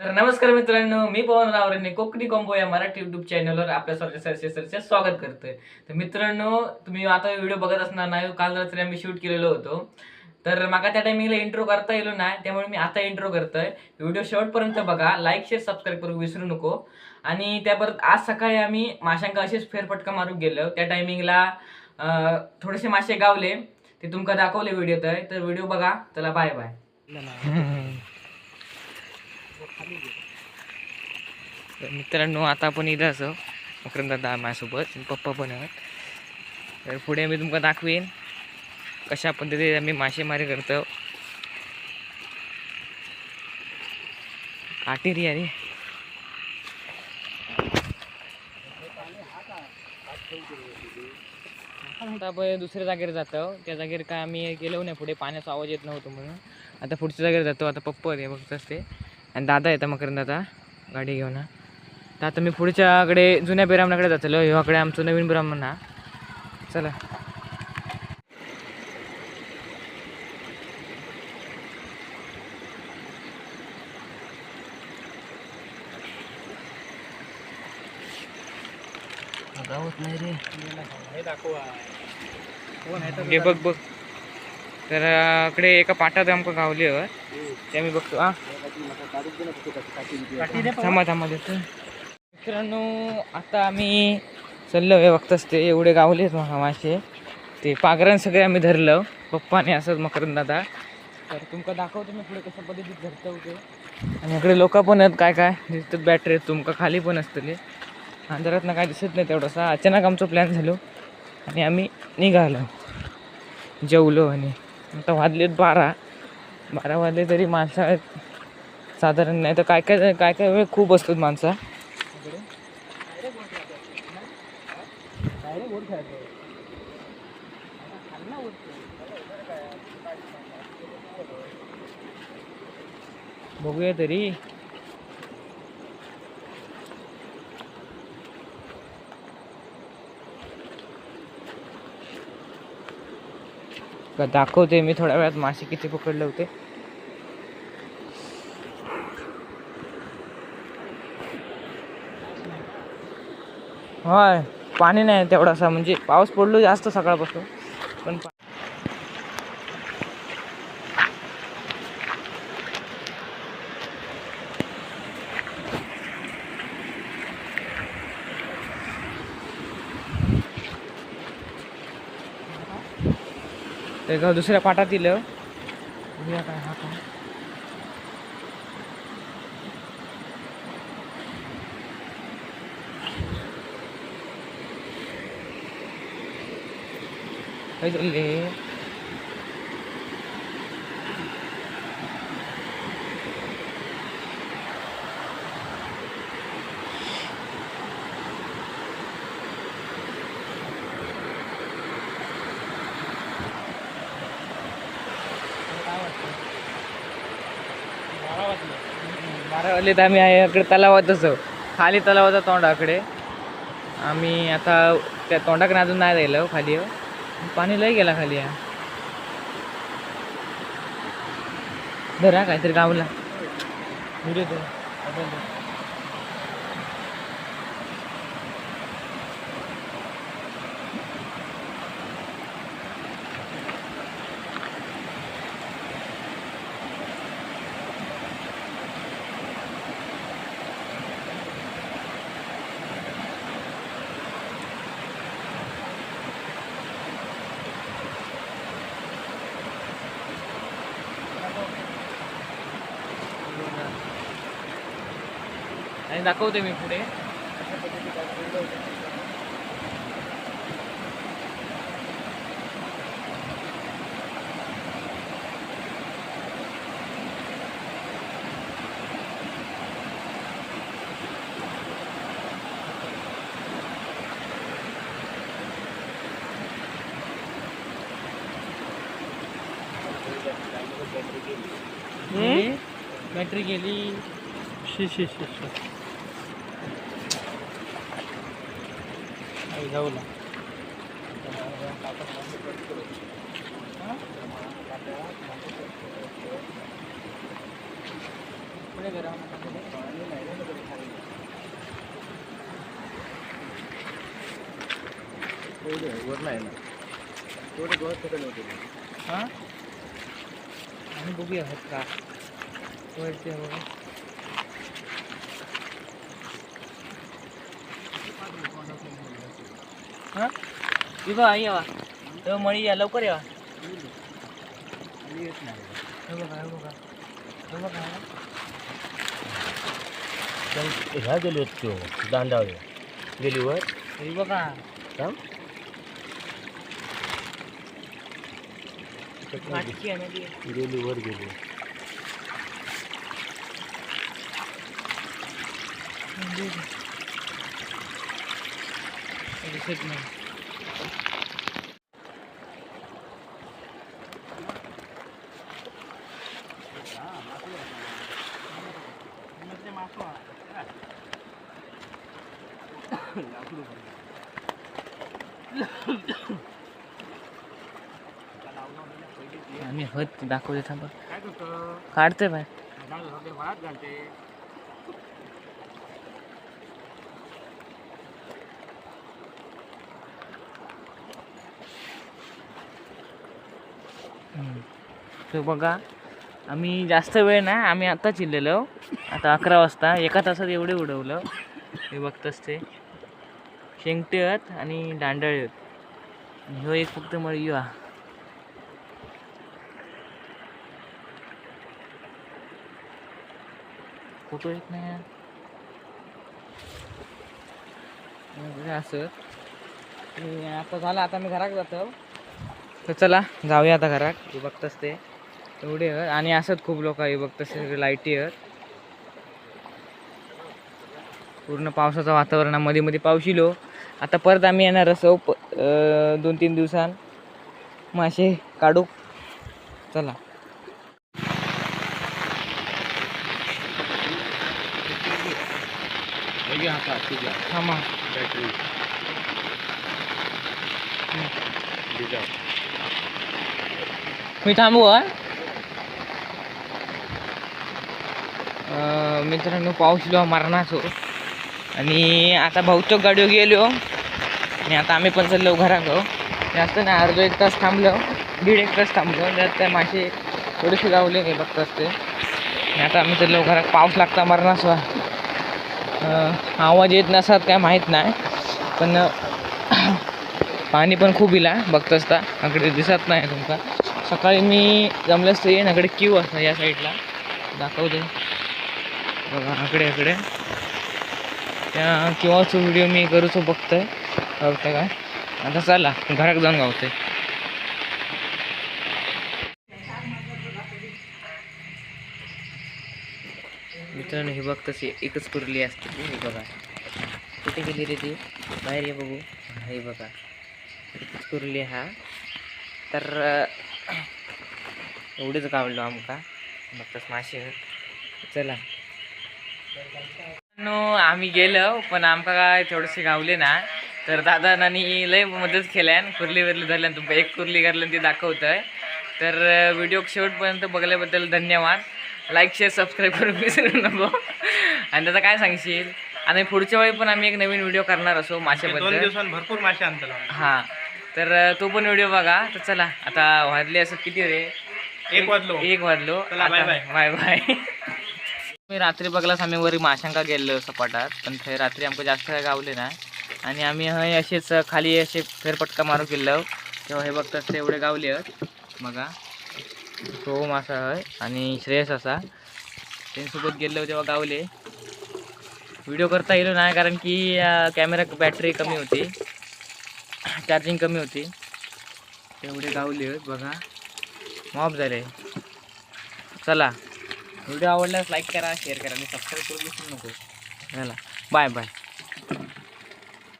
तर नमस्कार मित्रांनो मी पवन रावरेने कोकणी कॉम्बो या मराठी युट्यूब चॅनलवर आपल्या सर्व स्वागत करतोय. तर मित्रांनो तुम्ही आता व्हिडिओ बघत असणार नाही हो, काल रात्री आम्ही शूट केलेलो होतो. तर माका त्या टायमिंगला इंट्रो करता येलो नाही त्यामुळे मी आता इंट्रो करतोय. व्हिडिओ शेवटपर्यंत बघा लाईक शेअर सबस्क्राईब करू विसरू नको. आणि त्या परत आज सकाळी आम्ही माशांका असेच फेरफटका मारून गेलो. त्या टायमिंगला थोडेसे मासे गावले. ते तुमका दाखवले व्हिडिओत तर व्हिडिओ बघा. चला बाय बाय तर मित्रांनो आता आपण इथं असं. मकरंद दादा माझ्यासोबत पप्पा पण आहेत. तर पुढे मी तुमका दाखवेन कशा पद्धतीने आम्ही मासेमारी करतो. काटेरी अरे. आता आपण दुसऱ्या जागेवर जातो. त्या जागेवर काय आम्ही गेलो नाही पुढे पाण्याचा आवाज येत नव्हतो म्हणून. आता पुढच्या जागेवर जातो. आता पप्पा ते बघत असते. आणि दादा येतं मकरंद दादा गाडी घेऊन. तर आता मी पुढच्याकडे जुन्या ब्राह्मणाकडे जातलो ह्याकडे आमचं नवीन ब्राह्मण हा. चला. हे बघ बघ. तर इकडे एका पाटात आमक गावली ते मी बघतो हा. थांबा थांबा देतो. मित्रांनो आता आम्ही चाललो हे बघत ते एवढे गावलेच मला मासे. ते पागरण सगळे आम्ही धरलं. पप्पाने असंच मकरंद दादा. तर तुमका दाखवतो मी पुढे कशा पद्धतीत धरतो ते आणि इकडे लोक पण आहेत काय काय? दिसतात बॅटरी तुमका खाली पण असतले. अंधारात काय दिसत नाही तेवढासा. अचानक आमचं प्लॅन झालो. आणि आम्ही निघालो. जेवलो आणि आता वाजलेत बारा. बारा वाजले तरी माणसं साधारण नाही तर काय काय काय काय वेळ खूप असतात माणसं. बघूया तरी. का दाखवते मी थोड्या वेळात मासे किती पकडले होते. होय. पाणी नाही तेवढासा म्हणजे पाऊस पडलो जास्त सकाळपासून पण ते दुसऱ्या पाटात दिलं काय हा काय काय चालले बारा आम्ही आहे इकडे तलावात खाली तलावाचा तोंडाकडे आम्ही आता त्या तोंडाकडे अजून नाही राहिलो खाली पाणी लय गेला खाली या धरा काहीतरी गावला. व्हिडिओ आणि दाखवते मी पुढे. बॅटरी गेली. शी शी शी शी. जाऊ ना पुढे करा वर नाही ना थोडं गवत ठिकाणी होते हां आणि बघूया होत का वरती आहे हां? ती बघा आई यावा तेव्हा मळी या लवकर यावा हे बघा हे बघा. हे बघा. ह्या गेली होत तो दांडावले गेली वर? हे बघा. थांब. मागची आहे ना ती. गेली वर गेली. दिसत नाही आम्ही हत दाखवते थांबा. काय करतो? काढते बाय भात घालते. तो बघा आम्ही जास्त वेळ नाही आम्ही आत्ताच चिरलेलो आता अकरा वाजता एका तासात एवढे उडवलं. हे बघतच ते. शेंगटे आहेत आणि दांडळे आहेत. ह्यो एक फक्त मळी हा फोटो येत नाही असं. आता झालं आता मी घरात जातो. तर चला जाऊया आता घरात. हे बघतच ते. एवढे आहेत. आणि असत खूप लोक आहे. बघ सगळे लाईटी आहेत. पूर्ण पावसाचं वातावरणमध्ये मध्ये पाऊस येलो हो. आता परत आम्ही येणार असो प दोन तीन दिवसां मासे काढू. चला. थांबा. मी थांबू हा? मित्रांनो पाऊसलो मरणाचो. आणि आता भाऊचो गाडीवर गेलो. आणि आता आम्ही पण चाललो घरात हो. जास्त नाही अर्धो एक तास थांबलो. दीड एक तास थांबलो. त्यात त्या मासे थोडेसे गावले नाही बघत असते. आणि आता आम्ही चाललो घरात. पाऊस लागता मारणाच. आवाज येत नसतात काय माहीत नाही. पण पाणी पण खूप इला. बघत असता. अकडे दिसत नाही तुमका सकाळी मी जमल्यास येईन. अकडे क्यू असता या साईडला दाखवते. बघा आकडे आकडे. त्या किंवाचो व्हिडिओ मी करूचो बघतोय. बघता काय? आता चला घरात जाऊन गावतोय. मित्रांनो हे बघ तशी एकच कुरली असते हे बघा. कुठे गेली रे ती? बाहेर ये बघू. हे बघा. एकच कुरली हा. तर एवढेच गावलो आमका मग तस मासे चला. नो आम्ही गेलो पण आमका काय थोडेसे गावले ना. तर दादा नानी लय मदत केल्यान कुर्ली विरली धरल्यान तुमका एक कुर्ली घातल्यान ते दाखवतंय. तर व्हिडिओ शेवटपर्यंत बघल्याबद्दल धन्यवाद. लाईक शेअर सबस्क्राईब करून विसरू नको. आणि त्याचं काय सांगशील? आणि पुढच्या वेळी पण आम्ही एक नवीन व्हिडिओ करणार असो माशाबद्दल. भरपूर मासे आणताला हां. तर तो पण व्हिडिओ बघा. तर चला आता वाजले असं किती रे? एक वाजलो. एक वाजलो. बाय बाय बाय मी रात्री बघलास आम्ही वरी माशांका गेलो सपाटात पण थंय रात्री आमका जास्त काय गावले ना. आणि आम्ही हय असेच खाली असे फेरपटका मारू गेलो. तेव्हा हे बघतात ते एवढे गावले आहेत बघा. तो मासा हय आणि श्रेयस असा. त्यांच्यासोबत गेलो तेव्हा गावले. व्हिडिओ करता येलो नाही कारण की कॅमेरा बॅटरी कमी होती. चार्जिंग कमी होती. तेवढे गावले आहेत बघा. मॉप झाले. चला. व्हिडिओ आवडल्यास लाईक करा शेअर करा आणि सबस्क्राईब करू विसरू नको. चला बाय बाय.